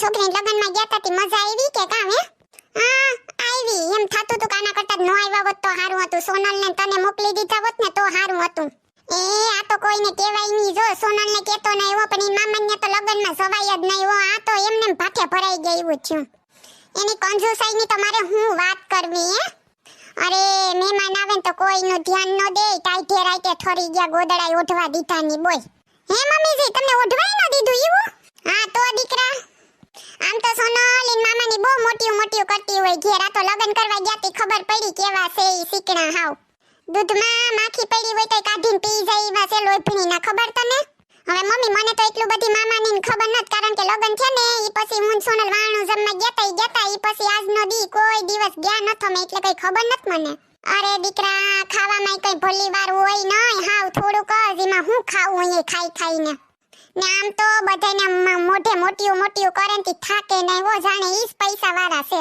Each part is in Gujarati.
છોકરી લગ્નમાં ગયા તા મજા આવી કે કામ, હે? હા, આવી. એમ થાતું તું કાના કરતા ન આવ્યા હોત તો સારું હતું. સોનલને તને મોકલી દીધા હોત ને તો સારું હતું. એ, આ તો કોઈને કહેવાય નહીં. જો, સોનલને કહેતો ન આવ્યો પણ એ મામાને તો લગ્નમાં સવાય જ નહીં હો. આ તો એમને એમ ભાઠે ભરાઈ ગઈ એવું થયું એની કંજુસાઈની તો મારે હું વાત કરવી, હે? અરે, મહેમાન આવે ને તો કોઈનું ધ્યાન ન દે. ટાઈટે રાઈટે ઠરી ગયા ગોદડાય ઓઢવા દીધા ની બોય હે, મમ્મીજી, તમને ઓઢવાય ન દીધું એવું હા તો દીકરા આમ તો સોનલ એન મામાની બહુ મોટી કરતી હોય, ઘેરા તો લગન કરવા ગયા તે, ખબર પડી કેવા છે ઈ સીકણા હાવ. દૂધમાં માખી પડી હોય તો કાઢીને પી જાય એવા છે લોહીની ના ખબર તને? હવે મમ્મી, મને તો એટલું બધી મામાની ખબર નથી કારણ કે લગન છે ને, ઈ પછી હું સોનલ વાણું જમવા ગયા તા, ઈ ગયા તા, ઈ પછી આજનો દી કોઈ દિવસ ગયા નતો મેં, એટલે કઈ ખબર નત મને. અરે દીકરા ખાવામાં કઈ ભલી વાર હોય નહીં હાવ થોડુંક જ, એમાં હું ખાવું એ ખાઈ ખાઈને. ને આમ તો બધાને મોઢે મોટિયું મોટિયું કરે ને થાકે ને હો જાણે ઈ પૈસા વાળા છે.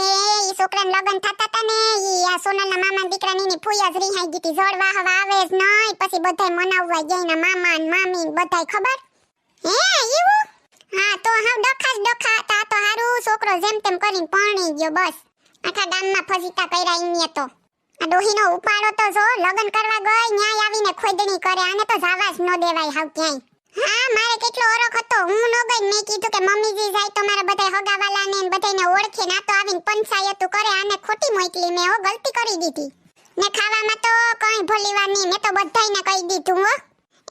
એ, ઈ છોકરાને લગન થતા તા ને, ઈ આ સોનલના મામા દીકરાની ની ફૂયા જ રીહાઈ ગઈ તી જળવા હવા આવે જ નહીં પછી બધાય મનાવવા ગયા ના મામા ને મામી બધાય ખબર? હે, એવું? હા, તો હાવ ડખા જ ડખા તા તો હારું, છોકરો જેમ તેમ કરીને પરણી ગયો બસ. આખા ગામમાં ફજીતા કર્યા ઈને તો. આ ડોહીનો ઉપાડો તો જો, લગન કરવા ગઈ, ન્યાય આવીને ખોદણી કરે, આને તો જાવા જ ન દેવાય હાવ ક્યાંય. હા, મારે કેટલો ઓરખ હતો, હું ન ગઈ મેં કીધું કે મમ્મીજી જાય તો મારા બધા હગાવાલાને ને બધાને ઓળખે ના તો આવીને પંચાયતું કરે, આને ખોટી મોકલી મેં હો, ગલતી કરી દીધી. ને ખાવામાં તો કઈ ભલીવાર મેં તો બધાને કહી દીધું હો.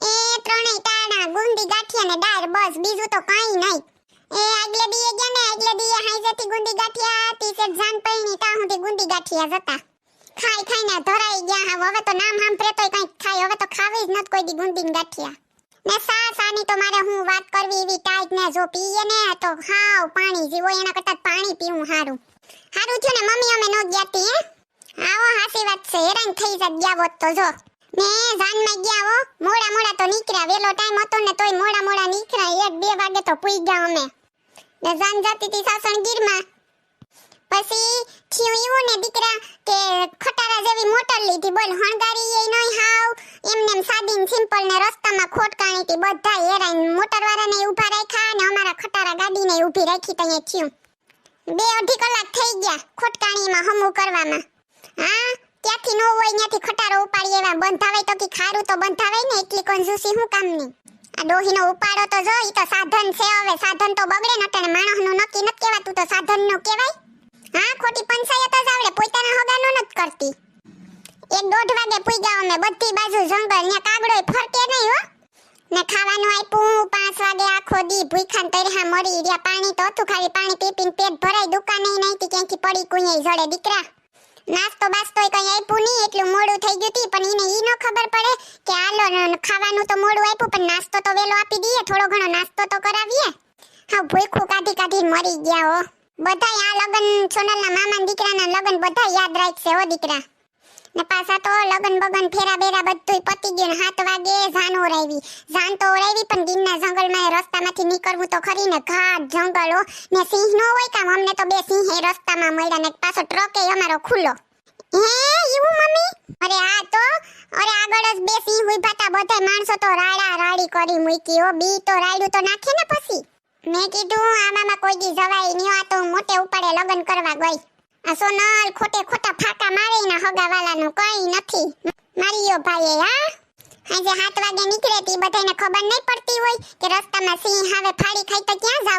એ ત્રણેય તાણા, ગુંદી, ગાંઠિયા ને દાળ બસ, બીજું તો કઈ નહીં. એ આગલે દીએ ગયા ને, આગલે દીએ હાઈજેથી ગુંદી ગાંઠિયા તીસે જાન પૈણી તા સુધી ગુંદી ગાંઠિયા જતા ખાઈ ખાઈને ધરાઈ ગયા, હવે તો નામ સાંભળે તોય કંઈક થાય, હવે તો ખાવી જ નત કોઈ દી ગુંદી ગાંઠિયા. ને સા સાની તો મારે હું વાત કરવી એવી ટાઈટ ને જો પીએ ને તો હાવ પાણી જીવો, એના કરતા પાણી પીવું હારું. હારું થયું ને મમ્મી અમે નો ગયા તી આવો હાસી વાત છે, હેરાન થઈ જ ગયા હોત તો જો. ને જાનમાં ગયા હો, મોડા મોડા તો નીકળ્યા, વેલો ટાઈમ હતો ને તોય મોડા મોડા નીકળ્યા, એક બે વાગે તો પૂઈ ગયા અમે. ને જાન જાતી તી સાસણગીરમાં પછી થયું એવું ને દીકરા કે ખટારા જેવી મોટર લીધી, બોલ, હણગારી. ને સિમ્પલ ને રસ્તામાં ખોટકાણી હતી બધા હેરાન મોટર વાળાને ઊભા રાખ્યા અને અમારા ખટારા ગાડીને ઊભી રાખી તઈએ થયું. બે અઢી કલાક થઈ ગયા ખોટકાણીમાં હમું કરવામાં. હા, ત્યાંથી નો હોય ત્યાંથી ખટારો ઉપાડી એવા બંધાવે તો કે ખારું તો બંધાવે ને, એટલી કંજૂસી હું કામની? આ ડોહીનો ઉપાડો તો જો, ઈ તો સાધન છે હવે, સાધન તો બગડે ન અટાણે માણસનું નક્કી નથી કહેવાતું તો સાધનનું કહેવાય. હા, ખોટી પંચાયત જ આવડે, પોતાના હગાનો નથી કરતી. એક દોઢ વાગે પૂગ્યા અમે, બધી બાજુ જંગલ ને કાગડો ફરકે નહીં હો. ને ખાવાનું આપ્યું પાંચ વાગે આખો દી ભૂખાન તરહા મરી રહ્યા. પાણી તો હતું ખાલી, પાણી પી પેટ ભરાય દુકાને નહીં તી ક્યાંથી પડી કુંયે જડે દીકરા. નાસ્તો બાસ્તો કઈ આપ્યું નહીં, એટલું મોડું થઈ ગયું તી, પણ એને ઈ ન ખબર પડે કે હાલો ખાવાનું તો મોડું આપ્યું, પણ નાસ્તો તો વેલો આપી દઈએ, થોડો ઘણો નાસ્તો તો કરાવીએ. હા ભૂખું કાઢી કાઢી મરી ગયા હો. બધાય આ લગન, સોનલના મામા દીકરાના લગન બધા યાદ રાખશે હો દીકરા. ને પાછા તો લગન બગન ફેરા બેરા બધું પતી ગયું સાત વાગે જાન ઓરાવી જાન તો ઓરાવી પણ ગીરના જંગલમાં રસ્તામાંથી નીકળવું તો ખરી ને ઘાટ જંગલો ને સિંહ નો હોય કામ, અમને તો બે સિંહ રસ્તામાં મળ્યા ને પાછો ટ્રક અમારો ખુલ્લો. હે, એવું, મમ્મી? અરે આ તો, અરે આગળ જ બે સિંહ ઊભા હતા બધા માણસો તો રાડા રાડી કરી મૂકી હો. બી તો રાડ્યું તો નાખે ને પછી. મેં કીધું આમાં કોઈ દી જવાય નહીં આ તો મોટે ઉપાડે લગન કરવા ગઈ. આ સોનલ ખોટે ખોટા ફાટા મારે ના હગાવાલાનું કઈ નથી. મારીયો ભાઈએ, હા? આજે સાત વાગે નીકળે તી બધાને ખબર નહીં પડતી હોય કે રસ્તામાં સિંહ હવે ફાડી ખાઈ તો ક્યાં જાવ?